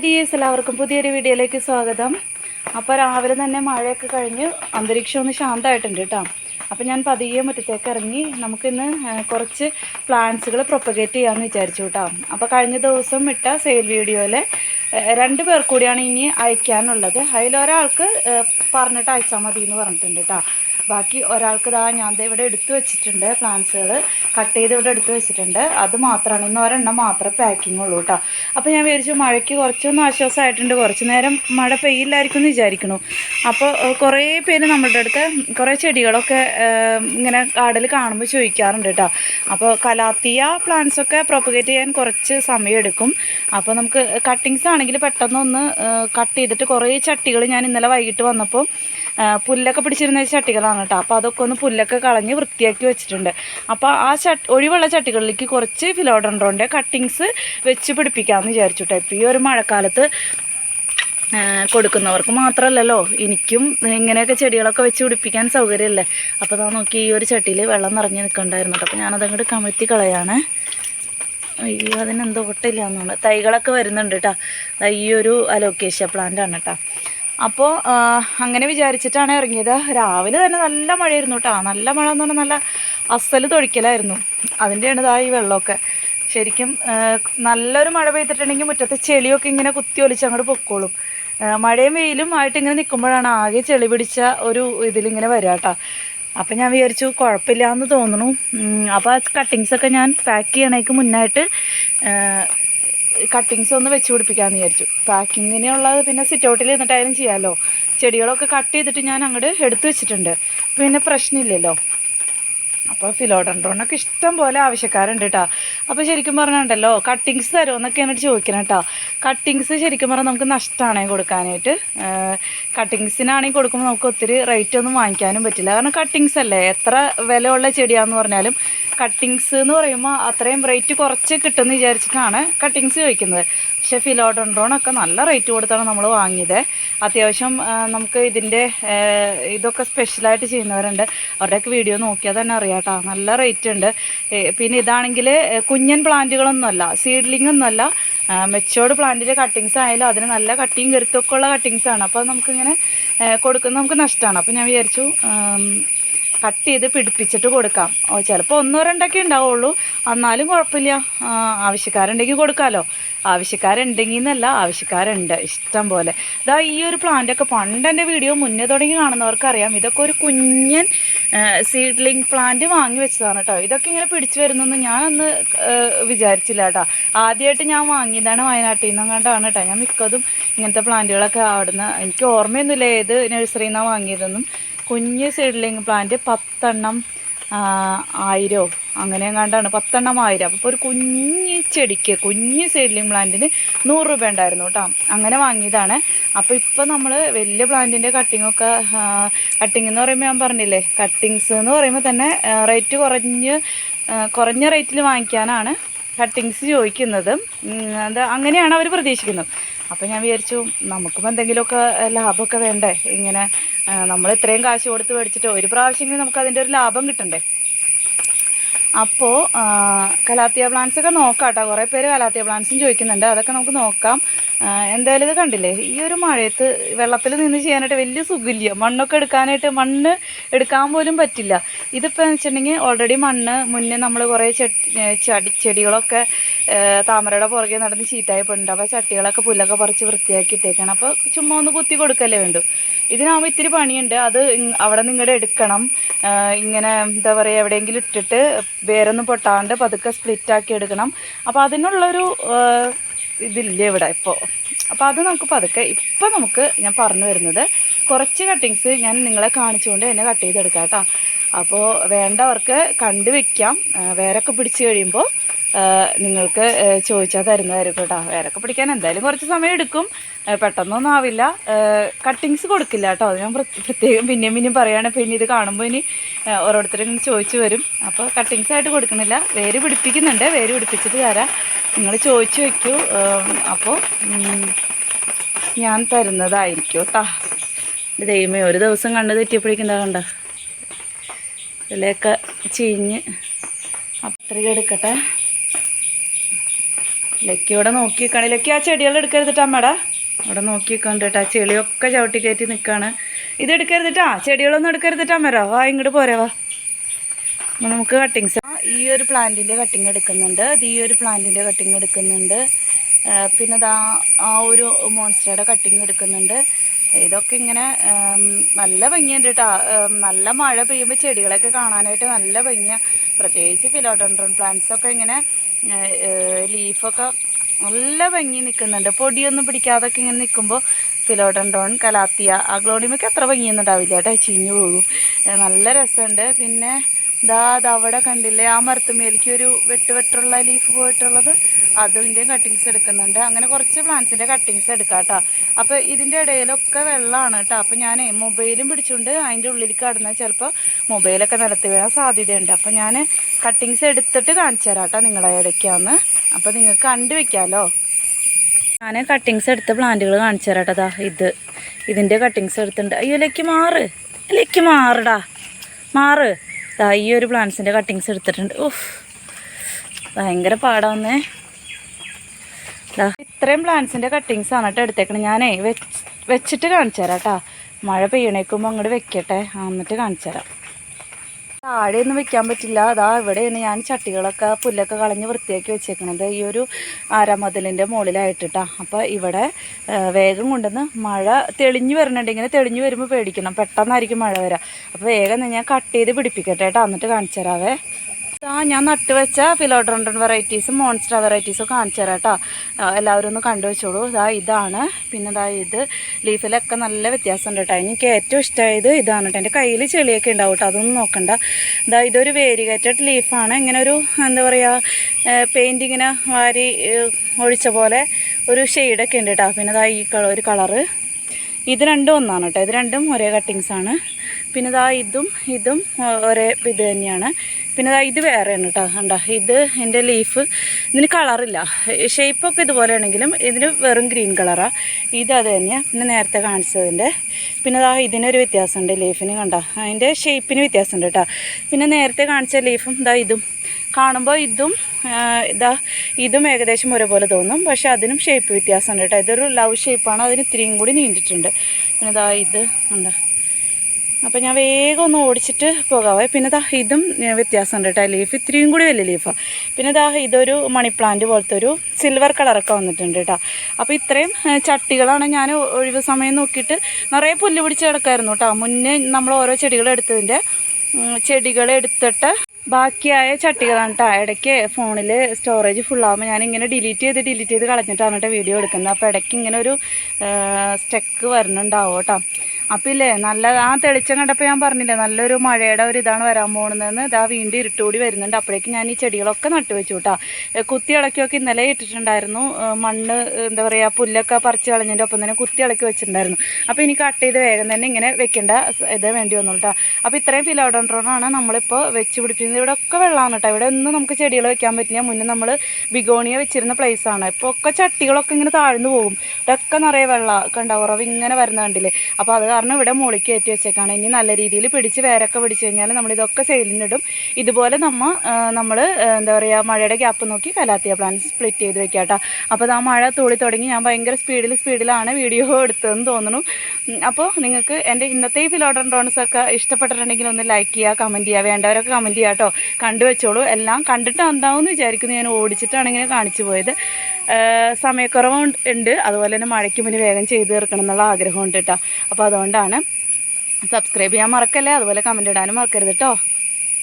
Hi dears എല്ലാവർക്കും പുതിയൊരു വീഡിയോയിലേക്ക് സ്വാഗതം. അപ്പോൾ രാവിലെ തന്നെ മഴയൊക്കെ കഴിഞ്ഞ് അന്തരീക്ഷം ഒന്ന് ശാന്തമായിട്ടുണ്ട് കേട്ടോ. അപ്പോൾ ഞാൻ പതിയെ മുറ്റത്തേക്ക് ഇറങ്ങി നമുക്കിന്ന് കുറച്ച് പ്ലാന്റ്സുകൾ പ്രൊപ്പഗേറ്റ് ചെയ്യാമെന്ന് വിചാരിച്ചു കേട്ടോ അപ്പോൾ കഴിഞ്ഞ ദിവസം ഇട്ട സെയിൽ വീഡിയോയിൽ രണ്ട് പേർ കൂടിയാണ് ഇനി അയക്കാനുള്ളത്. അതിലൊരാൾക്ക് പറഞ്ഞിട്ട് അയച്ചാൽ മതി എന്ന് പറഞ്ഞിട്ടുണ്ട് കേട്ടോ ബാക്കി ഒരാൾക്ക് ഇതാ ഞാൻ ഇവിടെ എടുത്തു വെച്ചിട്ടുണ്ട് പ്ലാന്റ്സുകൾ കട്ട് ചെയ്ത് ഇവിടെ എടുത്തു വെച്ചിട്ടുണ്ട്. അത് മാത്രമാണ് ഇന്ന് ഒരെണ്ണം മാത്രമേ പാക്കിംഗ് ഉള്ളൂ കേട്ടോ അപ്പോൾ ഞാൻ വിചാരിച്ചു മഴയ്ക്ക് കുറച്ചൊന്നും ആശ്വാസമായിട്ടുണ്ട് കുറച്ച് നേരം മഴ പെയ്യില്ലായിരിക്കും എന്ന് വിചാരിക്കുന്നു അപ്പോൾ കുറേ പേര് നമ്മളുടെ അടുത്ത് കുറേ ചെടികളൊക്കെ ഇങ്ങനെ കാടിൽ കാണുമ്പോൾ ചോദിക്കാറുണ്ട് കേട്ടോ അപ്പോൾ കലാത്തിയ പ്ലാന്റ്സൊക്കെ പ്രൊപ്പഗേറ്റ് ചെയ്യാൻ കുറച്ച് സമയമെടുക്കും അപ്പോൾ നമുക്ക് കട്ടിങ്സ് ആണെങ്കിൽ പെട്ടെന്നൊന്ന് കട്ട് ചെയ്തിട്ട് കുറേ ചട്ടികൾ ഞാൻ ഇന്നലെ വൈകിട്ട് വന്നപ്പോൾ പുല്ലൊക്കെ പിടിച്ചിരുന്ന ചട്ടികളാണ് കേട്ടോ അപ്പോൾ അതൊക്കെ ഒന്ന് പുല്ലൊക്കെ കളഞ്ഞ് വൃത്തിയാക്കി വെച്ചിട്ടുണ്ട്. അപ്പോൾ ആ ചട്ട് ഒഴിവുള്ള ചട്ടികളിലേക്ക് കുറച്ച് ഫിലോഡൻഡ്രോന്റെ കട്ടിങ്സ് വെച്ച് പിടിപ്പിക്കാമെന്ന് വിചാരിച്ചു കേട്ടോ ഇപ്പോൾ ഈ ഒരു മഴക്കാലത്ത് കൊടുക്കുന്നവർക്ക് മാത്രമല്ലല്ലോ എനിക്കും ഇങ്ങനെയൊക്കെ ചെടികളൊക്കെ വെച്ച് പിടിപ്പിക്കാൻ സൗകര്യമല്ലേ അപ്പോൾ അതാ നോക്കി ഈ ഒരു ചട്ടിയിൽ വെള്ളം നിറഞ്ഞ് നിൽക്കണ്ടായിരുന്നു അപ്പോൾ ഞാനതങ്ങോട്ട് കമഴ്ത്തി കളയാണ്. അയ്യോ അതിനെന്തോ ഒട്ടില്ല എന്നാണ് തൈകളൊക്കെ വരുന്നുണ്ട് കേട്ടോ. ഈ ഒരു അലോക്കേഷ്യ പ്ലാന്റ് ആണ് കേട്ടോ. അപ്പോൾ അങ്ങനെ വിചാരിച്ചിട്ടാണ് ഇറങ്ങിയത്. രാവിലെ തന്നെ നല്ല മഴയായിരുന്നു കേട്ടോ. നല്ല മഴ എന്ന് പറഞ്ഞാൽ നല്ല അസൽ തൊഴിക്കലായിരുന്നു. അതിന്റെയാണ് ഇതാ ഈ വെള്ളമൊക്കെ. ശരിക്കും നല്ലൊരു മഴ പെയ്തിട്ടുണ്ടെങ്കിൽ മുറ്റത്തെ ചെളിയൊക്കെ ഇങ്ങനെ കുത്തി ഒലിച്ച് അങ്ങോട്ട് പൊക്കോളും. മഴയും വെയിലും ആയിട്ട് ഇങ്ങനെ നിൽക്കുമ്പോഴാണ് ആകെ ചെളി പിടിച്ച ഒരു ഇതിലിങ്ങനെ വരിക കേട്ടോ അപ്പം ഞാൻ വിചാരിച്ചു കുഴപ്പമില്ല എന്ന് തോന്നുന്നു അപ്പോൾ ആ കട്ടിങ്സൊക്കെ ഞാൻ പാക്ക് ചെയ്യണേക്ക് മുന്നായിട്ട് കട്ടിങ്സ് ഒന്ന് വെച്ച് പിടിപ്പിക്കാമെന്ന് വിചാരിച്ചു. പാക്കിങ്ങിനുള്ളത് പിന്നെ സിറ്റ് ഔട്ടിൽ ഇരുന്നിട്ടായാലും ചെയ്യാമല്ലോ ചെടികളൊക്കെ കട്ട് ചെയ്തിട്ട് ഞാൻ അങ്ങോട്ട് എടുത്തു വെച്ചിട്ടുണ്ട്. പിന്നെ പ്രശ്നമില്ലല്ലോ. അപ്പോൾ ഫിലോഡൻഡ്രോണൊക്കെ ഇഷ്ടം പോലെ ആവശ്യക്കാരുണ്ട് കേട്ടോ അപ്പോൾ ശരിക്കും പറഞ്ഞിട്ടുണ്ടല്ലോ കട്ടിങ്സ് തരുമെന്നൊക്കെയാണ് ചോദിക്കുന്നത് കേട്ടോ കട്ടിങ്സ് ശരിക്കും പറഞ്ഞാൽ നമുക്ക് നഷ്ടമാണ് കൊടുക്കാനായിട്ട്. കട്ടിങ്സിനാണെങ്കിൽ കൊടുക്കുമ്പോൾ നമുക്ക് ഒത്തിരി റേറ്റ് ഒന്നും വാങ്ങിക്കാനും പറ്റില്ല. കാരണം കട്ടിങ്സ് അല്ലേ എത്ര വിലയുള്ള ചെടിയാന്ന് പറഞ്ഞാലും കട്ടിങ്സ് എന്ന് പറയുമ്പോൾ അത്രയും റേറ്റ് കുറച്ച് കിട്ടുമെന്ന് വിചാരിച്ചിട്ടാണ് കട്ടിങ്സ് ചോദിക്കുന്നത്. പക്ഷേ ഫിലോഡൻഡ്രോണൊക്കെ നല്ല റേറ്റ് കൊടുത്താണ് നമ്മൾ വാങ്ങിയത്. അത്യാവശ്യം നമുക്ക് ഇതിന്റെ ഇതൊക്കെ സ്പെഷ്യലായിട്ട് ചെയ്യുന്നവരുണ്ട്. അവരുടെയൊക്കെ വീഡിയോ നോക്കിയാൽ തന്നെ അറിയാം കേട്ടോ. നല്ല റേറ്റ് ഉണ്ട്. പിന്നെ ഇതാണെങ്കിൽ കുഞ്ഞൻ പ്ലാന്റുകളൊന്നുമല്ല സീഡ്ലിംഗ് ഒന്നുമല്ല മെച്ചോർഡ് പ്ലാന്റിന്റെ കട്ടിങ്സ് ആയാലും അതിന് നല്ല കട്ടിങ് കരുത്തൊക്കെ ഉള്ള കട്ടിങ്സാണ് അപ്പോൾ നമുക്കിങ്ങനെ കൊടുക്കുന്ന നമുക്ക് നഷ്ടമാണ്. അപ്പോൾ ഞാൻ വിചാരിച്ചു കട്ട് ചെയ്ത് പിടിപ്പിച്ചിട്ട് കൊടുക്കാം. ചിലപ്പോൾ ഒന്നോ രണ്ടൊക്കെ ഉണ്ടാവുള്ളൂ. എന്നാലും കുഴപ്പമില്ല. ആവശ്യക്കാരുണ്ടെങ്കിൽ കൊടുക്കാമല്ലോ ആവശ്യക്കാരുണ്ടെങ്കിൽ എന്നല്ല ആവശ്യക്കാരുണ്ട്. ഇഷ്ടം പോലെ. ഇതാ ഈ ഒരു പ്ലാന്റൊക്കെ പണ്ട് എന്റെ വീഡിയോ മുന്നേ തുടങ്ങി കാണുന്നവർക്കറിയാം. ഇതൊക്കെ ഒരു കുഞ്ഞൻ സീഡ്ലിംഗ് പ്ലാന്റ് വാങ്ങി വെച്ചതാണ് കേട്ടോ ഇതൊക്കെ ഇങ്ങനെ പിടിച്ചു വരുന്നൊന്നും ഞാനന്ന് വിചാരിച്ചില്ല കേട്ടോ ആദ്യമായിട്ട് ഞാൻ വാങ്ങിയതാണ് വയനാട്ടിൽ നിന്നും കണ്ടാണ് കേട്ടോ ഞാൻ മിക്കതും ഇങ്ങനത്തെ പ്ലാന്റുകളൊക്കെ അവിടുന്ന് എനിക്ക് ഓർമ്മയൊന്നുമില്ല ഏത് നഴ്സറിയിൽ നിന്നാണ് വാങ്ങിയതെന്നും. കുഞ്ഞ് സീഡ്ലിങ് പ്ലാന്റ് പത്തെണ്ണം ആയിരോ അങ്ങനെ കണ്ടാണ് പത്തെണ്ണം ആയിരം. അപ്പോൾ ഒരു കുഞ്ഞ് ചെടിക്ക് കുഞ്ഞ് സീഡ്ലിംഗ് പ്ലാന്റിന് നൂറ് രൂപ ഉണ്ടായിരുന്നു കേട്ടോ അങ്ങനെ വാങ്ങിയതാണ്. അപ്പോൾ ഇപ്പോൾ നമ്മൾ വലിയ പ്ലാന്റിന്റെ കട്ടിങ്ങൊക്കെ കട്ടിങ് എന്ന് പറയുമ്പോൾ ഞാൻ പറഞ്ഞില്ലേ കട്ടിങ്സ് എന്ന് പറയുമ്പോൾ തന്നെ റേറ്റ് കുറഞ്ഞ് കുറഞ്ഞ റേറ്റിൽ വാങ്ങിക്കാനാണ് കട്ടിങ്സ് ചോദിക്കുന്നത്. അത് അങ്ങനെയാണ് അവർ പ്രതീക്ഷിക്കുന്നത്. അപ്പോൾ ഞാൻ വിചാരിച്ചു നമുക്കും എന്തെങ്കിലുമൊക്കെ ലാഭമൊക്കെ വേണ്ടേ? ഇങ്ങനെ നമ്മൾ ഇത്രയും കാശ് കൊടുത്ത് മേടിച്ചിട്ട് ഒരു പ്രാവശ്യമെങ്കിലും നമുക്ക് അതിന്റെ ഒരു ലാഭം കിട്ടണ്ടേ? അപ്പോൾ കലാത്തിയ പ്ലാന്റ്സ് ഒക്കെ നോക്കാം കേട്ടോ കുറേ പേര് കലാത്തിയ പ്ലാന്റ്സും ചോദിക്കുന്നുണ്ട്. അതൊക്കെ നമുക്ക് നോക്കാം. എന്തായാലും ഇത് കണ്ടില്ലേ? ഈ ഒരു മഴയത്ത് വെള്ളത്തിൽ നിന്ന് ചെയ്യാനായിട്ട് വലിയ സുഖമില്ല. മണ്ണൊക്കെ എടുക്കാനായിട്ട് മണ്ണ് എടുക്കാൻ പോലും പറ്റില്ല. ഇതിപ്പോൾ എന്ന് വെച്ചിട്ടുണ്ടെങ്കിൽ ഓൾറെഡി മണ്ണ് മുന്നേ നമ്മൾ കുറേ ചെടി ചെടികളൊക്കെ താമരയുടെ പുറകെ നടന്ന് ചീത്തായപ്പോഴുണ്ട് അപ്പോൾ ചട്ടികളൊക്കെ പുല്ലൊക്കെ പറിച്ച് വൃത്തിയാക്കി ഇട്ടേക്കാണ്. അപ്പോൾ ചുമ്മാ ഒന്ന് കുത്തി കൊടുക്കല്ലേ വേണ്ടു. ഇതിനാകുമ്പോൾ ഇത്തിരി പണിയുണ്ട്. അത് അവിടെ നിങ്ങളുടെ എടുക്കണം. ഇങ്ങനെ എന്താ പറയുക എവിടെയെങ്കിലും ഇട്ടിട്ട് വേരൊന്നും പൊട്ടാണ്ട് പതുക്കെ സ്പ്ലിറ്റ് ആക്കി എടുക്കണം. അപ്പോൾ അതിനുള്ളൊരു ഇതില്ലേ ഇവിടെ ഇപ്പോൾ അപ്പോൾ അത് നമുക്ക് പതുക്കെ ഇപ്പം നമുക്ക് ഞാൻ പറഞ്ഞു വരുന്നത് കുറച്ച് കട്ടിങ്സ് ഞാൻ നിങ്ങളെ കാണിച്ചുകൊണ്ട് എന്നെ കട്ട് ചെയ്തെടുക്കാം കേട്ടോ. അപ്പോൾ വേണ്ടവർക്ക് കണ്ടുവെക്കാം വേറൊക്കെ പിടിച്ച് കഴിയുമ്പോൾ നിങ്ങൾക്ക് ചോദിച്ചാൽ തരുന്നതായിരിക്കും കേട്ടോ. വേരൊക്കെ പിടിക്കാൻ എന്തായാലും കുറച്ച് സമയം എടുക്കും. പെട്ടെന്നൊന്നും ആവില്ല. കട്ടിങ്സ് കൊടുക്കില്ല കേട്ടോ. അത് ഞാൻ പ്രത്യ- പ്രത്യേകം പിന്നെയും പിന്നെയും പറയുകയാണ് പിന്നെ ഇത് കാണുമ്പോൾ ഇനി ഓരോരുത്തരും ഇങ്ങനെ ചോദിച്ചു വരും. അപ്പോൾ കട്ടിങ്സ് ആയിട്ട് കൊടുക്കുന്നില്ല. വേര് പിടിപ്പിക്കുന്നുണ്ട്. വേര് പിടിപ്പിച്ചിട്ട് തരാം. നിങ്ങൾ ചോദിച്ചു വയ്ക്കൂ അപ്പോൾ ഞാൻ തരുന്നതായിരിക്കും കേട്ടോ. ദൈവമേ ഒരു ദിവസം കണ്ട് തെറ്റിയപ്പോഴേക്കും കണ്ട? ഇതിലേക്ക് ചീഞ്ഞ് അത്രയ്ക്ക് എടുക്കട്ടെ. ലക്കി ഇവിടെ നോക്കി നിൽക്കണ ലക്കി ആ ചെടികൾ എടുക്കരുതിട്ട് അമ്മടാ. അവിടെ നോക്കി കേട്ടോ. ചെളിയൊക്കെ ചവിട്ടി കയറ്റി നിൽക്കുകയാണ് ഇത് എടുക്കരുതിട്ടാ? ചെടികളൊന്നും എടുക്കരുതിട്ട് അമ്മരോ വാ ഇങ്ങോട്ട് പോരെ വാ. അപ്പൊ നമുക്ക് കട്ടിങ്സ് ഈ ഒരു പ്ലാന്റിന്റെ കട്ടിങ് എടുക്കുന്നുണ്ട്. അത് ഈ ഒരു പ്ലാന്റിന്റെ കട്ടിങ് എടുക്കുന്നുണ്ട്. പിന്നെ ആ ഒരു മോൺസ്റ്ററുടെ കട്ടിങ് എടുക്കുന്നുണ്ട്. ഇതൊക്കെ ഇങ്ങനെ നല്ല ഭംഗിയുണ്ട് കേട്ടോ നല്ല മഴ പെയ്യുമ്പോൾ ചെടികളൊക്കെ കാണാനായിട്ട് നല്ല ഭംഗിയാണ് പ്രത്യേകിച്ച് പ്ലാന്റ്സ് ഒക്കെ ഇങ്ങനെ ലീഫൊക്കെ നല്ല ഭംഗി നിൽക്കുന്നുണ്ട് പൊടിയൊന്നും പിടിക്കാതൊക്കെ ഇങ്ങനെ നിൽക്കുമ്പോൾ ഫിലോഡൻഡ്രോൺ കലാത്തിയ ആ ഗ്ലോഡിമയ്ക്ക് അത്ര ഭംഗിയൊന്നും ഉണ്ടാവില്ല കേട്ടോ ചീഞ്ഞു പോകും. നല്ല രസമുണ്ട്. പിന്നെ ദാ അവിടെ കണ്ടില്ലേ? ആ മരത്തുമേലേക്ക് ഒരു വെട്ട് വെട്ടുള്ള ലീഫ് പോയിട്ടുള്ളത്. അതിന്റെ കട്ടിങ്സ് എടുക്കുന്നുണ്ട്. അങ്ങനെ കുറച്ച് പ്ലാന്റ്സിന്റെ കട്ടിങ്സ് എടുക്കാം കേട്ടോ അപ്പോൾ ഇതിന്റെ ഇടയിലൊക്കെ വെള്ളമാണ് കേട്ടോ. അപ്പോൾ ഞാൻ മൊബൈലും പിടിച്ചുകൊണ്ട് അതിന്റെ ഉള്ളിൽ കടന്നാൽ ചിലപ്പോൾ മൊബൈലൊക്കെ നിലത്ത് വീഴാൻ സാധ്യതയുണ്ട്. അപ്പോൾ ഞാൻ കട്ടിങ്സ് എടുത്തിട്ട് കാണിച്ചു തരാം കേട്ടോ നിങ്ങളെ ഇടയ്ക്കാന്ന് അപ്പോൾ നിങ്ങൾക്ക് കണ്ടു വെക്കാമല്ലോ ഞാൻ കട്ടിങ്സ് എടുത്ത പ്ലാന്റുകൾ കാണിച്ചു തരാം കേട്ടോ ഇത്. ഇതിന്റെ കട്ടിങ്സ് എടുത്തിട്ടുണ്ട്. അയ്യോ ലേക്ക് മാറ്. ലേക്ക് മാറടാ. മാറ്. ഈ ഒരു പ്ലാന്റ്സിന്റെ കട്ടിങ്സ് എടുത്തിട്ടുണ്ട്. ഉഫ് ഭയങ്കര പാടാവുന്നേ. ഇത്രയും പ്ലാന്റ്സിന്റെ കട്ടിങ്സ് ആണ് കേട്ടോ എടുത്തേക്കണേ. ഞാനേ വെച്ചിട്ട് കാണിച്ചു തരാം കേട്ടോ. മഴ പെയ്യണേക്കുമ്പോൾ അങ്ങോട്ട് വെക്കട്ടെ. എന്നിട്ട് കാണിച്ചു തരാം താഴെയൊന്നും വെക്കാൻ പറ്റില്ല. അതാ ഇവിടെയാണ് ഞാൻ ചട്ടികളൊക്കെ പുല്ലൊക്കെ കളഞ്ഞ് വൃത്തിയാക്കി വെച്ചേക്കണത്. ഈ ഒരു ആരാമതിലിന്റെ മുകളിലായിട്ടിട്ടാ അപ്പോൾ ഇവിടെ വേഗം കൊണ്ടുവന്ന് മഴ തെളിഞ്ഞു വരുന്നുണ്ട് ഇങ്ങനെ തെളിഞ്ഞു വരുമ്പോൾ പേടിക്കണം. പെട്ടെന്നായിരിക്കും മഴ വരാം. അപ്പോൾ വേഗം ഞാൻ കട്ട് ചെയ്ത് പിടിപ്പിക്കട്ടെ കേട്ടോ. എന്നിട്ട് കാണിച്ചു തരാവേ. ആ ഞാൻ നട്ടുവെച്ച ഫിലോഡ്രോണ്ടൺ വെറൈറ്റീസും മോൺസ്റ്റർ വെറൈറ്റീസും കാണിച്ചു തരാം കേട്ടോ. എല്ലാവരും ഒന്ന് കണ്ടു വെച്ചോളൂ. ഇതാ ഇതാണ്. പിന്നെ ഇതാ ഇത് ലീഫിലൊക്കെ നല്ല വ്യത്യാസമുണ്ട് കേട്ടോ. എനിക്ക് ഏറ്റവും ഇഷ്ടമായത് ഇതാണ് കേട്ടോ. എന്റെ കയ്യിൽ ചെളിയൊക്കെ ഉണ്ടാവും കേട്ടോ. അതൊന്നും നോക്കണ്ട. ഇതാ ഇതൊരു വേരിഗേറ്റഡ് ലീഫാണ് ഇങ്ങനെ ഒരു എന്താ പറയുക പെയിന്റിങ്ങിനെ വാരി ഒഴിച്ച പോലെ ഒരു ഷെയ്ഡൊക്കെ ഉണ്ട് കേട്ടോ. പിന്നെ ഇതാ ഈ കളർ ഒരു കളറ് ഇത് രണ്ടും ഒന്നാണ് കേട്ടോ. ഇത് രണ്ടും ഒരേ കട്ടിങ്സാണ് പിന്നെ ഇതാ ഇതും ഇതും ഒരേ ഇത് തന്നെയാണ്. പിന്നെ ഇതാ വേറെയാണ് കേട്ടോ. കണ്ട ഇത് എന്റെ ലീഫ് ഇതിന് കളറില്ല ഷേപ്പൊക്കെ ഇതുപോലെ ആണെങ്കിലും ഇതിന് വെറും ഗ്രീൻ കളറാണ് ഇത് അത് തന്നെയാണ് പിന്നെ നേരത്തെ കാണിച്ചതിന്റെ. പിന്നെ ഇതാ ഇതിനൊരു വ്യത്യാസമുണ്ട് ലീഫിന് കണ്ട. അതിന്റെ ഷേപ്പിന് വ്യത്യാസമുണ്ട് കേട്ടോ. പിന്നെ നേരത്തെ കാണിച്ച ലീഫും ഇതാ ഇതും. കാണുമ്പോൾ ഇതും ഇതാ ഇതും ഏകദേശം ഒരേപോലെ തോന്നും. പക്ഷേ അതിനും ഷേപ്പ് വ്യത്യാസമുണ്ട് കേട്ടോ. ഇതൊരു ലവ് ഷേപ്പാണ് അതിന് ഇത്തിരിയും കൂടി നീണ്ടിട്ടുണ്ട്. പിന്നെ ഇതാ ഇത് ഉണ്ട് അപ്പോൾ ഞാൻ വേഗം ഒന്ന് ഓടിച്ചിട്ട് പോകാവേ പിന്നെ ദാ ഇതും വ്യത്യാസമുണ്ട് കേട്ടോ. ലീഫ് ഇത്രയും കൂടി വലിയ ലീഫാണ് പിന്നെ ദാ ഇതൊരു മണി പ്ലാന്റ് പോലത്തെ ഒരു സിൽവർ കളറൊക്കെ വന്നിട്ടുണ്ട് കേട്ടോ. അപ്പോൾ ഇത്രയും ചട്ടികളാണ് ഞാൻ ഒഴിവ് സമയം നോക്കിയിട്ട് നിറയെ പുല്ല് പിടിച്ച് കിടക്കായിരുന്നു കേട്ടോ. മുന്നേ നമ്മൾ ഓരോ ചെടികളെടുത്തതിന്റെ ചെടികളെടുത്തിട്ട് ബാക്കിയായ ചട്ടികളാണ് കേട്ടോ. ഇടയ്ക്ക് ഫോണിൽ സ്റ്റോറേജ് ഫുള്ളാകുമ്പോൾ ഞാനിങ്ങനെ ഡിലീറ്റ് ചെയ്ത് ഡിലീറ്റ് ചെയ്ത് കളഞ്ഞിട്ടാണ് കേട്ടോ വീഡിയോ എടുക്കുന്നത്. അപ്പോൾ ഇടയ്ക്ക് ഇങ്ങനെ ഒരു സ്റ്റെക്ക് വരുന്നുണ്ടാവും കേട്ടോ. അപ്പോൾ ഇല്ലേ നല്ല ആ തെളിച്ചം കണ്ടപ്പോൾ ഞാൻ പറഞ്ഞില്ലേ നല്ലൊരു മഴയുടെ ഒരു ഇതാണ് വരാൻ പോകുന്നതെന്ന് ഇതാ വീണ്ടും ഇരുട്ടുകൂടി വരുന്നുണ്ട്. അപ്പോഴേക്കും ഞാൻ ഈ ചെടികളൊക്കെ നട്ടു വെച്ചു കേട്ടോ കുത്തി ഇളക്കിയൊക്കെ ഇന്നലെ ഇട്ടിട്ടുണ്ടായിരുന്നു. മണ്ണ് എന്താ പറയുക പുല്ലൊക്കെ പറിച്ച് കളഞ്ഞതിന്റെ ഒപ്പം തന്നെ കുത്തി ഇളക്കി വെച്ചിട്ടുണ്ടായിരുന്നു. അപ്പോൾ ഇനി കട്ട് ചെയ്ത് വേഗം തന്നെ ഇങ്ങനെ വെക്കേണ്ട ഇത് വേണ്ടി വന്നു കേട്ടോ അപ്പോൾ ഇത്രയും ഫിലോഡോൺട്രോണാണ് നമ്മളിപ്പോൾ വെച്ച് പിടിപ്പിക്കുന്നത്. ഇവിടെ ഒക്കെ വെള്ളമാണ് കേട്ടോ ഇവിടെ ഒന്നും നമുക്ക് ചെടികൾ വെക്കാൻ പറ്റില്ല. മുന്നേ നമ്മൾ ബിഗോണിയ വെച്ചിരുന്ന പ്ലേസ് ആണ്. ഇപ്പോൾ ഒക്കെ ചട്ടികളൊക്കെ ഇങ്ങനെ താഴ്ന്നു പോകും. ഇതൊക്കെ നിറയെ വെള്ളം. കണ്ട ഉറവ് ഇങ്ങനെ വരുന്ന കണ്ടില്ലേ? അപ്പോൾ അത് കാരണം ഇവിടെ മുകളിൽ കയറ്റി വെച്ചേക്കാണ്. ഇനി നല്ല രീതിയിൽ പിടിച്ച് വേരൊക്കെ പിടിച്ച് കഴിഞ്ഞാൽ നമ്മളിതൊക്കെ സെയിലിനിടും ഇതുപോലെ നമ്മൾ നമ്മൾ എന്താ പറയുക മഴയുടെ ഗ്യാപ്പ് നോക്കി കലാത്തിയ പ്ലാന്റ് സ്പ്ലിറ്റ് ചെയ്ത് വെക്കാം കേട്ടോ അപ്പോൾ ആ മഴ തൂളി തുടങ്ങി. ഞാൻ ഭയങ്കര സ്പീഡിൽ സ്പീഡിലാണ് വീഡിയോ എടുത്തതെന്ന് തോന്നുന്നു. അപ്പോൾ നിങ്ങൾക്ക് എന്റെ ഇന്നത്തെ ഈ ഫിലോഡൻഡ്രോൺസ് ഒക്കെ ഇഷ്ടപ്പെട്ടിട്ടുണ്ടെങ്കിൽ ഒന്ന് ലൈക്ക് ചെയ്യുക കമന്റ് ചെയ്യുക വേണ്ടവരൊക്കെ കമന്റ് ചെയ്യാം കേട്ടോ കണ്ടു വെച്ചോളൂ. എല്ലാം കണ്ടിട്ട് എന്താവും എന്ന് വിചാരിക്കുന്നു. ഞാൻ ഓടിച്ചിട്ടാണ് ഇങ്ങനെ കാണിച്ചു പോയത്. സമയക്കുറവ് ഉണ്ട്. അതുപോലെ തന്നെ മഴയ്ക്ക് മുന്നേ വേഗം ചെയ്ത് തീർക്കണം എന്നുള്ള ആഗ്രഹമുണ്ട് കേട്ടോ. അപ്പോൾ അതുകൊണ്ടാണ് സബ്സ്ക്രൈബ് ചെയ്യാൻ മറക്കല്ലേ? അതുപോലെ കമന്റ് ഇടാനും മറക്കരുത് കേട്ടോ.